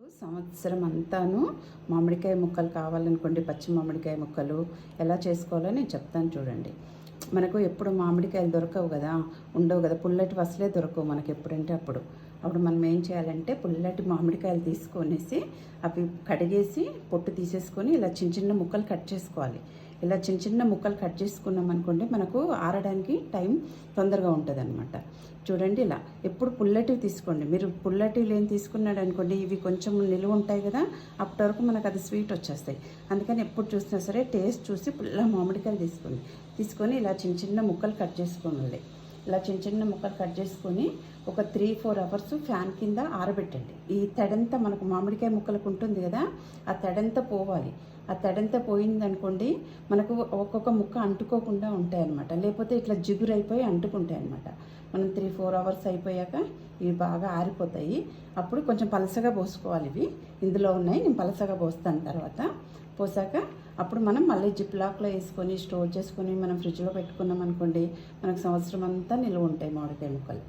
సంవత్సరం అంతాను మామిడికాయ ముక్కలు కావాలనుకోండి పచ్చి మామిడికాయ ముక్కలు ఎలా చేసుకోవాలో నేను చెప్తాను చూడండి. మనకు ఎప్పుడు మామిడికాయలు దొరకవు కదా ఉండవు కదా పుల్లటి వసలే దొరకవు మనకి ఎప్పుడంటే అప్పుడు. అప్పుడు మనం ఏం చేయాలంటే పుల్లటి మామిడికాయలు తీసుకొనేసి అవి కడిగేసి పొట్టు తీసేసుకొని ఇలా చిన్న చిన్న ముక్కలు కట్ చేసుకోవాలి. ఇలా చిన్న చిన్న ముక్కలు కట్ చేసుకున్నాం అనుకోండి మనకు ఆరడానికి టైం తొందరగా ఉంటుంది అనమాట చూడండి ఇలా ఎప్పుడు పుల్లటివి తీసుకోండి. మీరు పుల్లటివి లేని తీసుకున్నాడు అనుకోండి ఇవి కొంచెం నిలువ ఉంటాయి కదా అప్పటి వరకు మనకు అది స్వీట్ వచ్చేస్తాయి. అందుకని ఎప్పుడు చూసినా సరే టేస్ట్ చూసి పుల్ల మామిడికాయలు తీసుకోండి తీసుకొని ఇలా చిన్న చిన్న ముక్కలు కట్ చేసుకోండి. ఇలా చిన్న చిన్న ముక్కలు కట్ చేసుకొని ఒక త్రీ ఫోర్ అవర్స్ ఫ్యాన్ కింద ఆరబెట్టండి. ఈ తడంతా మనకు మామిడికాయ ముక్కలకు ఉంటుంది కదా ఆ తడంతా పోవాలి. ఆ తడంతా పోయిందనుకోండి మనకు ఒక్కొక్క ముక్క అంటుకోకుండా ఉంటాయి అనమాట లేకపోతే ఇట్లా జిగురు అయిపోయి అంటుకుంటాయి అనమాట మనం త్రీ ఫోర్ అవర్స్ అయిపోయాక ఇవి బాగా ఆరిపోతాయి. అప్పుడు కొంచెం పలసగా పోసుకోవాలి ఇవి. ఇందులో ఉన్నాయి నేను పలసగా పోస్తాను తర్వాత. పోసాక అప్పుడు మనం మళ్ళీ జిప్ లాక్లో వేసుకొని స్టోర్ చేసుకొని మనం ఫ్రిడ్జ్లో పెట్టుకున్నాం అనుకోండి మనకు సంవత్సరం అంతా నిల్వ ఉంటాయి మామిడికాయ ముక్కలు.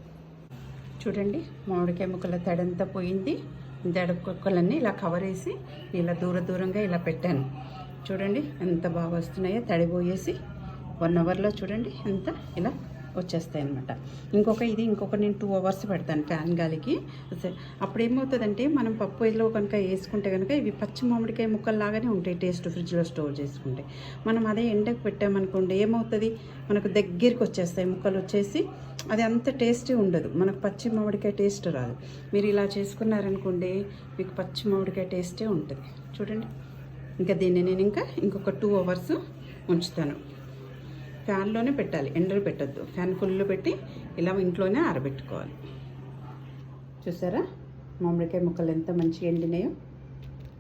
చూడండి మామిడికాయ ముక్కల తడంతా పోయింది. తడ కుక్కలన్నీ ఇలా కవర్ వేసి ఇలా దూర దూరంగా ఇలా పెట్టాను. చూడండి ఎంత బాగా వస్తున్నాయో తడి పోయేసి వన్ అవర్లో చూడండి ఎంత ఇలా వచ్చేస్తాయి అనమాట ఇంకొక ఇది ఇంకొక నేను టూ అవర్స్ పెడతాను ఫ్యాన్ గాలికి. అప్పుడు ఏమవుతుందంటే మనం పప్పు ఇదిలో కనుక వేసుకుంటే కనుక ఇవి పచ్చి మామిడికాయ ముక్కల్లాగానే ఉంటాయి టేస్ట్ ఫ్రిడ్జ్లో స్టోర్ చేసుకుంటే. మనం అదే ఎండకు పెట్టామనుకోండి ఏమవుతుంది? మనకు దగ్గరికి వచ్చేస్తాయి ముక్కలు వచ్చేసి. అది అంత టేస్టీ ఉండదు. మనకు పచ్చి మామిడికాయ టేస్ట్ రాదు. మీరు ఇలా చేసుకున్నారనుకోండి మీకు పచ్చి మామిడికాయ టేస్టే ఉంటుంది. చూడండి. ఇంకా దీన్ని నేను ఇంకా ఇంకొక టూ అవర్స్ ఉంచుతాను. ఫ్యాన్లోనే పెట్టాలి. ఎండలు పెట్టద్దు. ఫ్యాన్ ఫుల్ పెట్టి ఇలా ఇంట్లోనే ఆరబెట్టుకోవాలి. చూసారా? మామిడికాయ ముక్కలు ఎంత మంచిగా ఎండినాయో?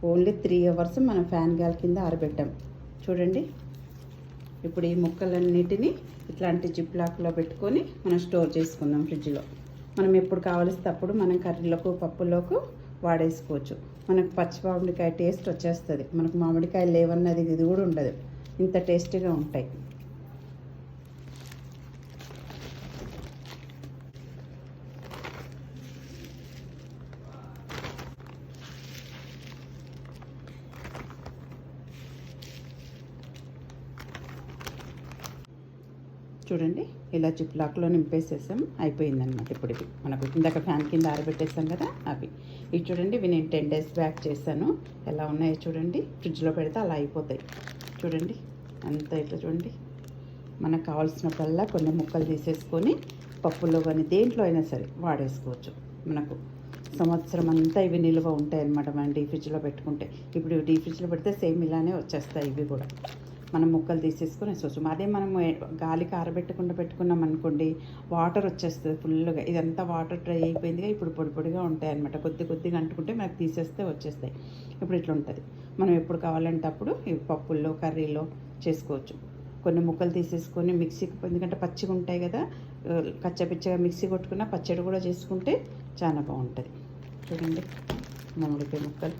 ఓన్లీ త్రీ అవర్స్ మనం ఫ్యాన్ గాలి కింద ఆరబెట్టాం. చూడండి. ఇప్పుడు ఈ ముక్కలన్నిటిని ఇట్లాంటి జిప్ లాక్లో పెట్టుకొని మనం స్టోర్ చేసుకుందాం ఫ్రిడ్జ్లో. మనం ఎప్పుడు కావలిస్తే అప్పుడు మనం కర్రీలకు పప్పులకు వాడేసుకోవచ్చు. మనకు పచ్చి మామిడికాయ టేస్ట్ వచ్చేస్తుంది. మనకు మామిడికాయ లేవన్నది ఇది కూడా ఉండదు. ఇంత టేస్టీగా ఉంటాయి. చూడండి ఇలా జిప్ లాక్లో నింపేసేసాం. అయిపోయిందనమాట ఇప్పుడు ఇవి మనకు ఇందాక ఫ్యాన్ కింద ఆరబెట్టేసాం కదా అవి. ఇవి చూడండి ఇవి నేను టెన్ డేస్ బ్యాక్ చేశాను. ఎలా ఉన్నాయో చూడండి ఫ్రిడ్జ్లో పెడితే అలా అయిపోతాయి. చూడండి అంతా ఇట్లా చూడండి. మనకు కావాల్సినప్పుడల్లా కొన్ని ముక్కలు తీసేసుకొని పప్పులో కానీ దేంట్లో అయినా సరే వాడేసుకోవచ్చు. మనకు సంవత్సరం అంతా ఇవి నిల్వ ఉంటాయి అన్నమాట మనం డీ ఫ్రిడ్జ్లో పెట్టుకుంటే. ఇప్పుడు డీ ఫ్రిడ్జ్లో పెడితే సేమ్ ఇలానే వచ్చేస్తాయి ఇవి కూడా. మనం ముక్కలు తీసేసుకొని వేసుకోవచ్చు. అదే మనం గాలికి ఆరబెట్టకుండా పెట్టుకున్నాం అనుకోండి వాటర్ వచ్చేస్తుంది ఫుల్గా ఇదంతా వాటర్ డ్రై అయిపోయిందిగా ఇప్పుడు పొడి పొడిగా ఉంటాయి అనమాట కొద్ది కొద్దిగా అంటుకుంటే మనకు తీసేస్తే వచ్చేస్తాయి. ఇప్పుడు ఇట్లా ఉంటుంది. మనం ఎప్పుడు కావాలంటే అప్పుడు ఇవి పప్పుల్లో కర్రీలో చేసుకోవచ్చు. కొన్ని ముక్కలు తీసేసుకొని మిక్సీకి ఎందుకంటే పచ్చిగా ఉంటాయి కదా కచ్చపిచ్చగా మిక్సీ కొట్టుకున్న పచ్చడి కూడా చేసుకుంటే చాలా బాగుంటుంది. చూడండి మామిడికాయ ముక్కలు.